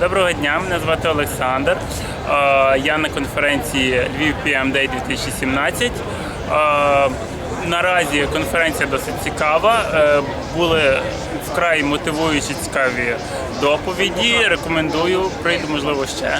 Доброго дня, мене звати Олександр. Е, я на конференції Львів PM Day 2017. Е, наразі конференція досить цікава. Е, були вкрай мотивуючі цікаві доповіді. Рекомендую, прийду, можливо, ще.